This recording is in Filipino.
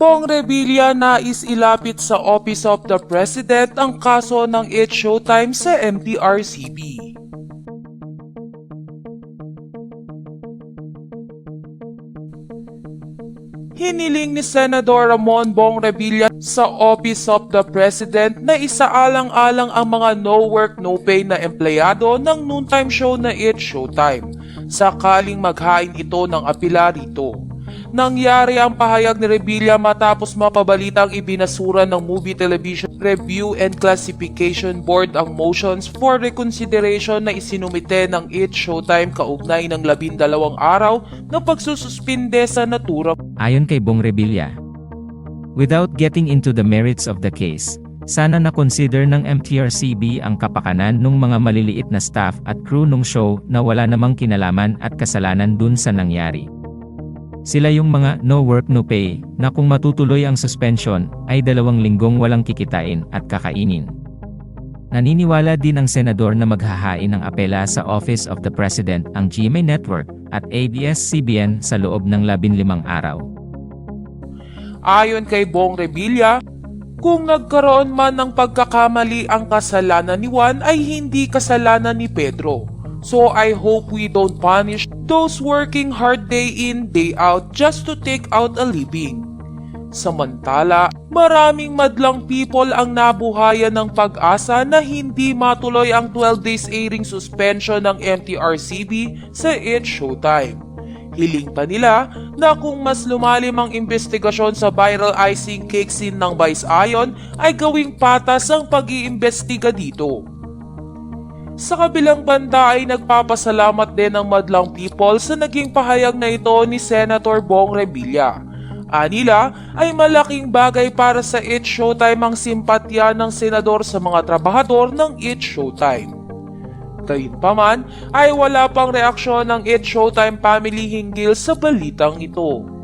Pong Revilla nais ilapit sa Office of the President ang kaso ng It's Showtime sa MTRCB. Hiniling ni Senador Ramon Bong Revilla sa Office of the President na isaalang-alang ang mga no work no pay na empleyado ng noontime show na It's Showtime sakaling maghain ito ng apela rito. Nangyari ang pahayag ni Revilla matapos mapabalitang ibinasura ng Movie Television Review and Classification Board ang motions for reconsideration na isinumite ng It's Showtime kaugnay ng labindalawang araw na pagsususpinde sa natura Ayon kay Bong Revilla. Without getting into the merits of the case, sana na-consider ng MTRCB ang kapakanan ng mga maliliit na staff at crew ng show na wala namang kinalaman at kasalanan dun sa nangyari. Sila yung mga no work no pay na kung matutuloy ang suspension ay dalawang linggong walang kikitain at kakainin. Naniniwala din ang senador na maghahain ng apela sa Office of the President ang GMA Network at ABS-CBN sa loob ng 15 araw. Ayon kay Bong Revilla, kung nagkaroon man ng pagkakamali ang kasalanan ni Juan ay hindi kasalanan ni Pedro. So I hope we don't punish those working hard day in, day out just to take out a living. Samantala, maraming madlang people ang nabuhayan ng pag-asa na hindi matuloy ang 12 days airing suspension ng MTRCB sa It's Showtime. Hiling pa nila na kung mas lumalim ang investigasyon sa viral icing cake scene ng Vice Ayon ay gawing patas ang pag-iimbestiga dito. Sa kabilang banda ay nagpapasalamat din ang madlang people sa naging pahayag na ito ni Senator Bong Revilla. Anila ay malaking bagay para sa It's Showtime ang simpatya ng senador sa mga trabahador ng It's Showtime. Gayunpaman ay wala pang reaksyon ng It's Showtime family hinggil sa balitang ito.